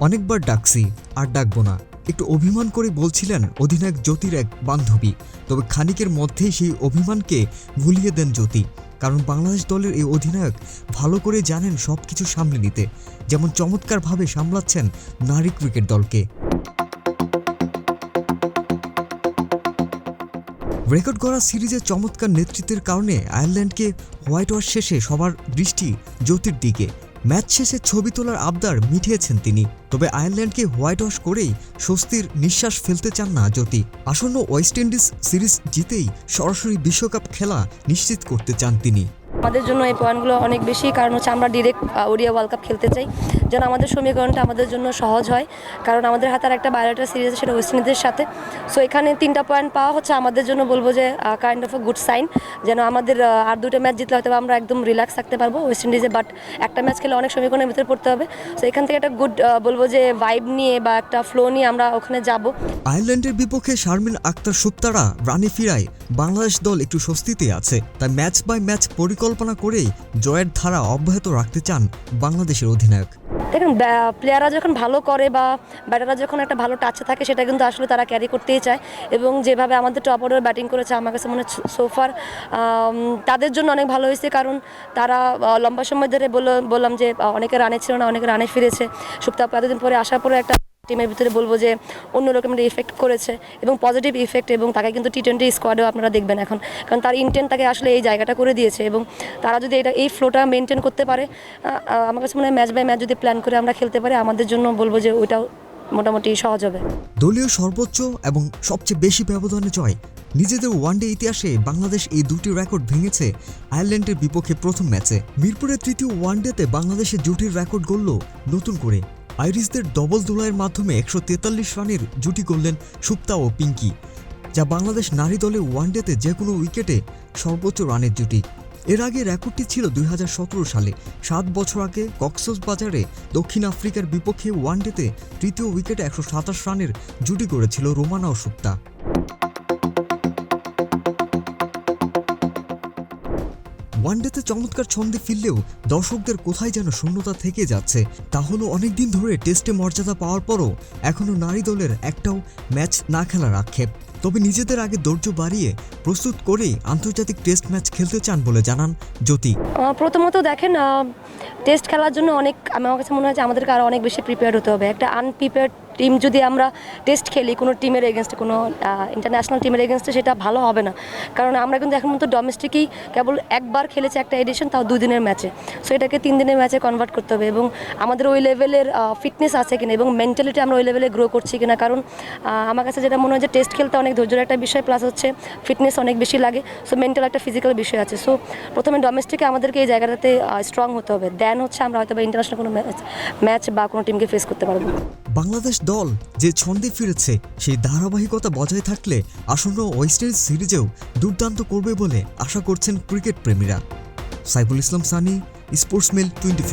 অনেকবার ডাকছি আর ডাকবো না। একটু অভিমান করে বলছিলেন অধিনায়ক জ্যোতির এক বান্ধবী। তবে খানিকের মধ্যেই সেই অভিমানকে ভুলিয়ে দেন জ্যোতি। কারণ বাংলাদেশ দলের এই অধিনায়ক ভালো করে জানেন সব কিছু সামলে নিতে। যেমন চমৎকারভাবে সামলাচ্ছেন নারী ক্রিকেট দলকে। রেকর্ড করা সিরিজে চমৎকার নেতৃত্বের কারণে আয়ারল্যান্ডকে হোয়াইট ওয়াশ শেষে সবার দৃষ্টি জ্যোতির দিকে। ম্যাচ শেষে ছবি তোলার আবদার মিটিয়েছেন তিনি। তবে আয়ারল্যান্ডকে হোয়াইট ওয়াশ করেই স্বস্তির নিঃশ্বাস ফেলতে চান না জ্যোতি। আসন্ন ওয়েস্ট ইন্ডিজ সিরিজ জিতেই সরাসরি বিশ্বকাপ খেলা নিশ্চিত করতে চান তিনি। আমাদের জন্য এই পয়েন্টগুলো অনেক বেশি, কারণ হচ্ছে আমরা ডিরেক্ট ওডিয়া ওয়ার্ল্ড কাপ খেলতে চাই। যেন আমাদের সমীকরণটা আমাদের জন্য সহজ হয়, কারণ আমাদের হাতে আর একটা বায়োলেটার সিরিজ আছে সেটা ওয়েস্ট ইন্ডিজের সাথে। সো এখানে তিনটা পয়েন্ট পাওয়া হচ্ছে, আমাদের জন্য বলব যে kind of a good sign যেন আমাদের আর দুটো ম্যাচ জিতলে হয়তো আমরা একদম রিল্যাক্স থাকতে পারব ওয়েস্ট ইন্ডিজে বাট একটা ম্যাচ খেলে অনেক সমীকরণের ভিতরে পড়তে হবে। সো এখান থেকে একটা গুড বলব যে ভাইব নিয়ে বা একটা ফ্লো নিয়ে আমরা ওখানে যাব। আয়ারল্যান্ডের বিপক্ষে শারমিন আক্তার সুপ্তারা রানে ফিরায়, বাংলাদেশ দল একটু স্বস্তিতে আছে, তাই ম্যাচ বাই ম্যাচ পরিকল্পনা করেই জয়ের ধারা অব্যাহত রাখতে চান বাংলাদেশের অধিনায়ক। দেখুন প্লেয়াররা যখন ভালো করে বা ব্যাটাররা যখন একটা ভালো টাচে থাকে, সেটা কিন্তু আসলে তারা ক্যারি করতেই চায়। এবং যেভাবে আমাদের টপ অর্ডার ব্যাটিং করেছে, আমার কাছে মনে হয় সোফার তাদের জন্য অনেক ভালো হয়েছে। কারণ তারা লম্বা সময় ধরে বলল- বললাম যে অনেকে রানে ছিল না, অনেকে রানে ফিরেছে। সুপ্তাপ এতদিন পরে আসার পরে একটা টিমের ভিতরে বলব যে অন্যরকম একটা ইফেক্ট করেছে এবং পজিটিভ ইফেক্ট এবং তাকে কিন্তু টি টোয়েন্টি স্কোয়াডেও আপনারা দেখবেন এখন। কারণ তার ইন্টেন্ট তাকে আসলে এই জায়গাটা করে দিয়েছে এবং তারা যদি এটা, এই ফ্লোটা মেনটেন করতে পারে আমার কাছে মনে হয় ম্যাচ বাই ম্যাচ যদি প্ল্যান করে আমরা খেলতে পারি, আমাদের জন্য বলব যে ওইটাও মোটামুটি সহজ হবে। দলীয় সর্বোচ্চ এবং সবচেয়ে বেশি ব্যবধানে জয়। নিজেদের ওয়ানডে ইতিহাসে বাংলাদেশ এই দুটি রেকর্ড ভেঙেছে, আয়ারল্যান্ডের বিপক্ষে প্রথম ম্যাচে। মিরপুরের তৃতীয় ওয়ানডেতে বাংলাদেশের জুটির রেকর্ড গড়ল নতুন করে। আইরিশদের ডবল দোলাইয়ের মাধ্যমে একশো তেতাল্লিশ রানের জুটি করলেন সুপ্তা ও পিঙ্কি, যা বাংলাদেশ নারী দলে ওয়ানডেতে যে কোনো উইকেটে সর্বোচ্চ রানের জুটি। এর আগে রেকর্ডটি ছিল দুই হাজার সতেরো সালে। সাত বছর আগে কক্সবাজারে দক্ষিণ আফ্রিকার বিপক্ষে ওয়ানডেতে তৃতীয় উইকেটে একশো সাতাশ রানের জুটি করেছিল রোমানা ও সুপ্তা। ওয়ানডেতে চমৎকার ছন্দে ফিরলেও দর্শকদের কোথায় যেন শূন্যতা থেকে যাচ্ছে, তা হলো অনেকদিন ধরে টেস্টে মর্যাদা পাওয়ার পরও এখনও নারী দলের একটাও ম্যাচ না খেলার আক্ষেপ। তবে নিজেদের আগে ধৈর্য বাড়িয়ে প্রস্তুত করেই আন্তর্জাতিক টেস্ট ম্যাচ খেলতে চান বলে জানান জ্যোতি। প্রথমত দেখেন টেস্ট খেলার জন্য অনেক, আমার কাছে মনে হয় যে আমাদেরকে আরও অনেক বেশি প্রিপেয়ার হতে হবে। একটা আনপ্রিপেয়ার টিম যদি আমরা টেস্ট খেলি, কোনো টিমের এগেনস্টে কোনো ইন্টারন্যাশনাল টিমের এগেনস্টে সেটা ভালো হবে না। কারণ আমরা কিন্তু এখন মতো ডোমেস্টিকই কেবল একবার খেলেছি একটা এডিশন তাও দুই দিনের ম্যাচে সো এটাকে তিন দিনের ম্যাচে কনভার্ট করতে হবে এবং আমাদের ওই লেভেলের ফিটনেস আছে কিনা এবং মেন্টালিটি আমরা ওই লেভেলে গ্রো করছি কিনা। কারণ আমার কাছে যেটা মনে হয় যে টেস্ট খেলতে অনেক ধৈর্যের একটা বিষয় প্লাস হচ্ছে ফিটনেস অনেক বেশি লাগে। সো মেন্টাল একটা ফিজিক্যাল বিষয় আছে। সো প্রথমে ডোমেস্টিকে আমাদেরকে এই জায়গাটাতে স্ট্রং হতে হবে। দেন হচ্ছে আমরা হয়তো বা ইন্টারন্যাশনাল কোনো ম্যাচ ম্যাচ বা কোনো টিমকে ফেস করতে পারব। বাংলাদেশ দল যে ছন্দে ফিরেছে, সেই ধারাবাহিকতা বজায় থাকলে আসন্ন ওয়েস্ট ইন্ডিজ সিরিজেও দুর্দান্ত করবে বলে আশা করছেন cricket প্রেমীরা। Saiful Islam Sunny, sports mail twenty